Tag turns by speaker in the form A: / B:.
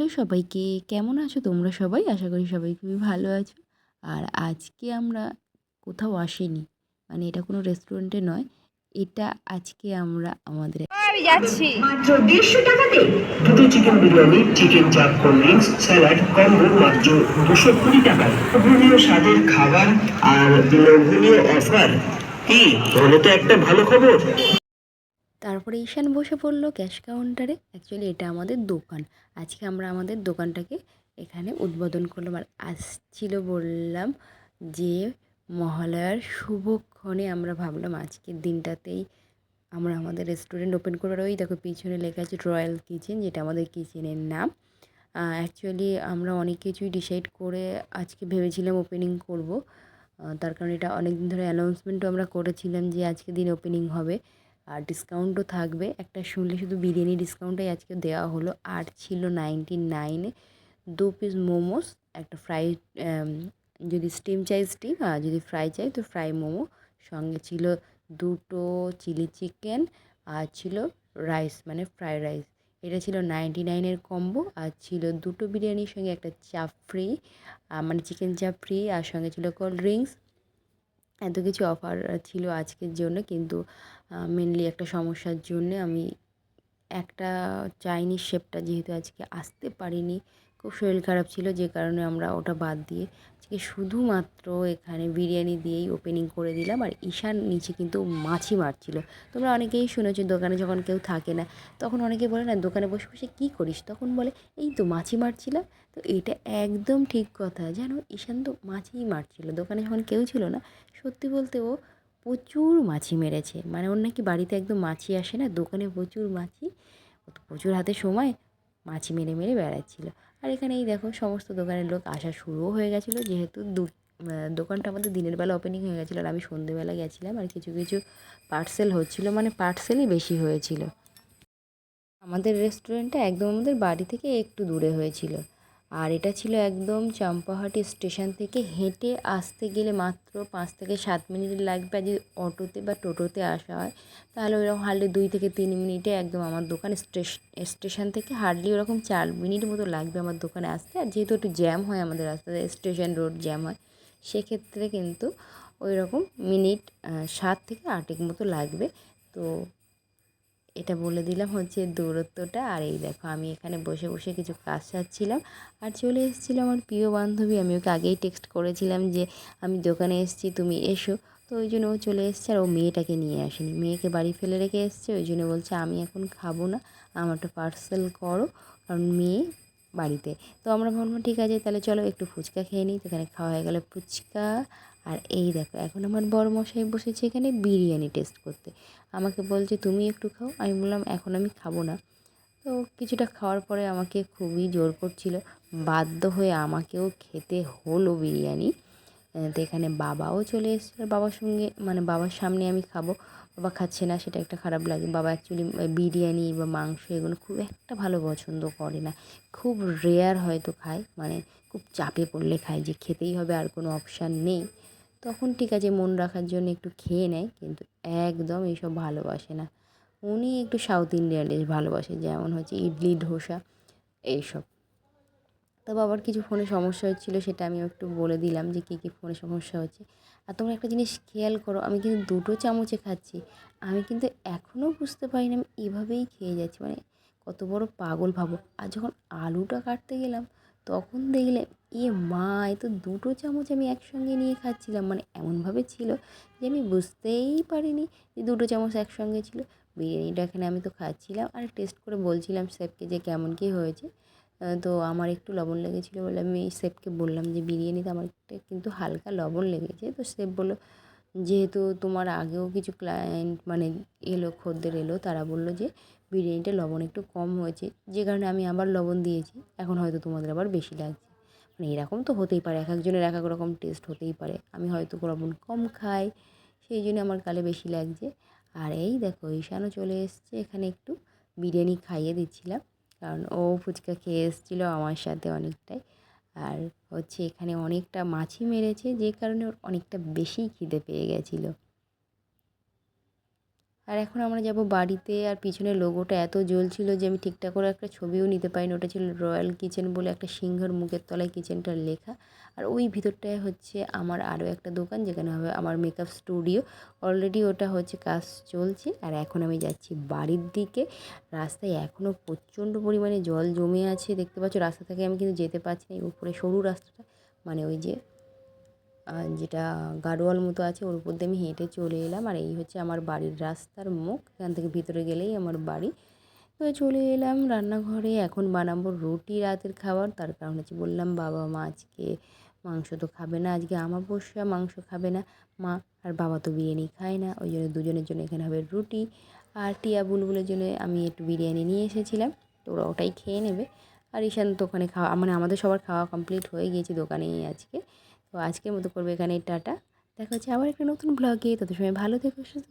A: Hello সবাইকে। কেমন আছো তোমরা সবাই? আশা করি সবাই খুবই ভালো আছো। আর আজকে আমরা কোথাও আসিনি। মানে এটা কোনো রেস্টুরেন্টে নয়। এটা আজকে আমরা আমাদের
B: আমি যাচ্ছি।
C: মাত্র দেড়শো টাকাতে দুটো chicken biryani chicken chaap cold drinks salad combo মাত্র দুশো কুড়ি টাকায়। লোভনীয় স্বাদের খাবার আর লোভনীয় অফার কি তাহলে তো একটা ভালো খবর।
A: তারপরে ঈশান বসে পড়ল ক্যাশ কাউন্টারে অ্যাকচুয়ালি এটা আমাদের দোকান। আজকে আমরা আমাদের দোকানটাকে এখানে উদ্বোধন করলাম। আর আসছিল বললাম যে মহালয়ার শুভক্ষণে আমরা ভাবলাম আজকের দিনটাতেই আমরা আমাদের রেস্টুরেন্ট ওপেন করবার ওই দেখো পিছনে লেখা আছে রয়্যাল কিচেন যেটা আমাদের কিচেনের নাম। অ্যাকচুয়ালি আমরা অনেক কিছুই ডিসাইড করে আজকে ভেবেছিলাম ওপেনিং করব। তার কারণ এটা অনেক দিন ধরে অ্যানাউন্সমেন্টও আমরা করেছিলাম যে আজকে দিন ওপেনিং হবে। আর ডিসকাউন্টও থাকবে। একটা শুনলে শুধু বিরিয়ানি ডিসকাউন্টটাই আজকে দেওয়া হলো। আর ছিল নাইনটি নাইনে দু পিস মোমোস একটা ফ্রাই যদি স্টিম চাই স্টিম আর যদি ফ্রাই চাই তো ফ্রাই মোমো সঙ্গে ছিল দুটো চিলি চিকেন আর ছিল রাইস মানে ফ্রাইড রাইস এটা ছিল নাইনটি নাইনের কম্বো আর ছিল দুটো বিরিয়ানির সঙ্গে একটা চাপ ফ্রি মানে চিকেন চাপ ফ্রি আর সঙ্গে ছিল কোল্ড ড্রিঙ্কস এত কিছু অফার ছিল আজকের জন্য, কিন্তু মেনলি একটা সমস্যার জন্যে আমি একটা চাইনিজ শেপটা যেহেতু আজকে আসতে পারিনি, খুব শরীর খারাপ ছিল যে কারণে আমরা ওটা বাদ দিয়ে আজকে শুধুমাত্র এখানে বিরিয়ানি দিয়েই ওপেনিং করে দিলাম আর ঈশান নিচে কিন্তু মাছি মারছিল। তোমরা অনেকেই শুনেছো দোকানে যখন কেউ থাকে না, তখন অনেকে বলে, না, দোকানে বসে বসে কী করিস? তখন বলে, এই তো মাছি মারছিলাম। তো এটা একদম ঠিক কথা জানো ঈশান তো মাছিই মারছিল। দোকানে যখন কেউ ছিল না, সত্যি বলতে ও প্রচুর মাছি মেরেছে। মানে ওর নাকি বাড়িতে একদম মাছি আসে না, দোকানে প্রচুর মাছি। প্রচুর হাতে সময় মাছি মেরে মেরে বেড়াচ্ছিল। আর এখানে এই দেখো সমস্ত দোকানের লোক আসা শুরুও হয়ে গেছিল। যেহেতু দু দোকানটা আমাদের দিনের বেলা ওপেনিং হয়ে গেছিল আর আমি সন্ধেবেলা গেছিলাম আর কিছু কিছু পার্সেল হচ্ছিল। মানে পার্সেলই বেশি হয়েছিল। আমাদের রেস্টুরেন্টটা একদম আমাদের বাড়ি থেকে একটু দূরে হয়েছিল। আর এটা ছিল একদম চম্পাহাটি স্টেশন থেকে হেঁটে আসতে গেলে মাত্র পাঁচ থেকে সাত মিনিট লাগবে আর যদি অটোতে বা টোটোতে আসা হয়। তাহলে ওইরকম হার্ডলি দুই থেকে তিন মিনিটে একদম আমার দোকান স্টেশন থেকে হার্ডলি ওরকম চার মিনিট মতো লাগবে আমার দোকানে আসতে। আর যেহেতু একটু জ্যাম হয় আমাদের রাস্তাতে, স্টেশন রোড জ্যাম হয়, সেক্ষেত্রে কিন্তু ওই রকম মিনিট সাত থেকে আটেক মতো লাগবে। তো এটা বলে দিলাম হচ্ছে দূরত্বটা। আর এই দেখো, আমি এখানে বসে বসে কিছু কাজ সারছিলাম। আর চলে এসেছিল আমার প্রিয় বান্ধবী। আমি ওকে আগেই টেক্সট করেছিলাম যে, আমি দোকানে এসেছি, তুমি এসো। তো ওই জন্য ও চলে এসছে আর ও মেয়েটাকে নিয়ে আসেনি। মেয়েকে বাড়ি ফেলে রেখে এসছে। ওই জন্য বলছে, আমি এখন খাব না, আমারটা পার্সেল করো। কারণ মেয়ে বাড়িতে। তো আমরা ভাবলাম, ঠিক আছে, তাহলে চলো একটু ফুচকা খেয়ে নিই। তো এখানে খাওয়া হয়ে গেল ফুচকা। আর এই দেখো, এখন আমার বড় মশাই বসেছে এখানে বিরিয়ানি টেস্ট করতে। আমাকে বলছে, তুমি একটু খাও। আমি বললাম, এখন আমি খাব না। তো কিছুটা খাওয়ার পরে আমাকে খুবই জোর করছিল। বাধ্য হয়ে আমাকেও খেতে হলো বিরিয়ানি। তো এখানে বাবাও চলে এসেছে। বাবার সঙ্গে মানে বাবার সামনে আমি খাব। বাবা খাচ্ছে না, সেটা একটা খারাপ লাগে। বাবা অ্যাকচুয়ালি বিরিয়ানি বা মাংস এগুলো খুব একটা ভালো পছন্দ করে না। খুব রেয়ার হয়তো খায়। মানে খুব চাপে পড়লে খায় যে খেতেই হবে, আর কোনো অপশান নেই। তখন ঠিক আছে মন রাখার জন্য একটু খেয়ে নেয়, কিন্তু একদম এইসব ভালোবাসে না। উনি একটু সাউথ ইন্ডিয়ান ডিশ ভালোবাসে, যেমন হচ্ছে ইডলি, ধোসা, এইসব। তো বাবার কিছু ফোনে সমস্যা হচ্ছিল, সেটা আমি একটু বলে দিলাম যে কী কী ফোনে সমস্যা হচ্ছে। আর তোমরা একটা জিনিস খেয়াল করো, আমি কিন্তু দুটো চামচে খাচ্ছি। আমি কিন্তু এখনও বুঝতে পারি না আমি এভাবেই খেয়ে যাচ্ছি। মানে কত বড় পাগল ভাবো। আর যখন আলুটা কাটতে গেলাম, তখন দেখলে এ মা, এ তো দুটো চামচ আমি একসঙ্গে নিয়ে খাচ্ছিলাম। মানে এমনভাবে ছিল যে আমি বুঝতেই পারিনি যে দুটো চামচ একসঙ্গে ছিল। বিরিয়ানিটা এখানে আমি তো খাচ্ছিলাম আর টেস্ট করে বলছিলাম শেফকে যে কেমন কী হয়েছে। তো আমার একটু লবণ লেগেছিলো বলে আমি শেফকে বললাম যে বিরিয়ানিতে আমার কিন্তু হালকা লবণ লেগেছে। তো শেফ বলল, যেহেতু তোমার আগেও কিছু ক্লায়েন্ট মানে এলো, খদ্দের এলো, তারা বলল যে বিরিয়ানিটা লবণ একটু কম হয়েছে। যে কারণে আমি আবার লবণ দিয়েছি। এখন হয়তো তোমাদের আবার বেশি লাগছে। মানে এরকম তো হতেই পারে এক একজনের এক এক রকম টেস্ট হতেই পারে। আমি হয়তো লবণ কম খাই, সেই জন্য আমার গালে বেশি লাগছে। আর এই দেখো, ঈশানও চলে এসছে, এখানে একটু বিরিয়ানি খাইয়ে দিচ্ছিলাম। কারণ ও ফুচকা খেয়ে এসেছিল আমার সাথে অনেকটাই। আর হচ্ছে এখানে অনেকটা মাছি মেরেছে, যে কারণে ওর অনেকটা বেশি খিদে পেয়ে গেছিল। আর এখন আমরা যাব বাড়িতে, আর পিছনে লোগোটা এত জ্বলছিল যে আমি ঠিকঠাক করে একটা ছবিও নিতে পারিনি। ওটা ছিল রয়্যাল কিচেন বলে একটা সিংহের মুখের তলায় কিচেনটার লেখা। আর ওই ভিতরটায় হচ্ছে আমার আরও একটা দোকান, যেখানে হবে আমার মেকআপ স্টুডিও অলরেডি ওটা হচ্ছে কাজ চলছে, আর এখন আমি যাচ্ছি বাড়ির দিকে। রাস্তায় এখনও প্রচণ্ড পরিমাণে জল জমে আছে, দেখতে পাচ্ছ? রাস্তা থেকে আমি কিন্তু যেতে পারছি না উপরে সরু রাস্তাটা। মানে ওই যে যেটা গাড়োয়াল মতো আছে, ওর উপর দিয়ে আমি হেঁটে চলে এলাম। আর এই হচ্ছে আমার বাড়ির রাস্তার মুখ, এখান থেকে ভিতরে গেলেই আমার বাড়ি। তো চলে এলাম রান্নাঘরে, এখন বানাবো রুটি রাতের খাবার। তার কারণ হচ্ছে বললাম, বাবা মা আজকে মাংস তো খাবে না, আজকে আমার বসা মাংস খাবে না। মা আর বাবা তো বিরিয়ানি খায় না, ওই জন্য দুজনের জন্য এখানে হবে রুটি। আর টিয়া বুলবুলের জন্য আমি একটু বিরিয়ানি নিয়ে এসেছিলাম, তো ওরা ওটাই খেয়ে নেবে। আর ঈশান তো ওখানে খাওয়া মানে আমাদের সবার খাওয়া কমপ্লিট হয়ে গিয়েছে দোকানেই আজকে। তো আজকের মতো করব এখানে টাটা দেখা হচ্ছে আবার একটা নতুন ব্লগে তত সময় ভালো থেকো, সুস্থ।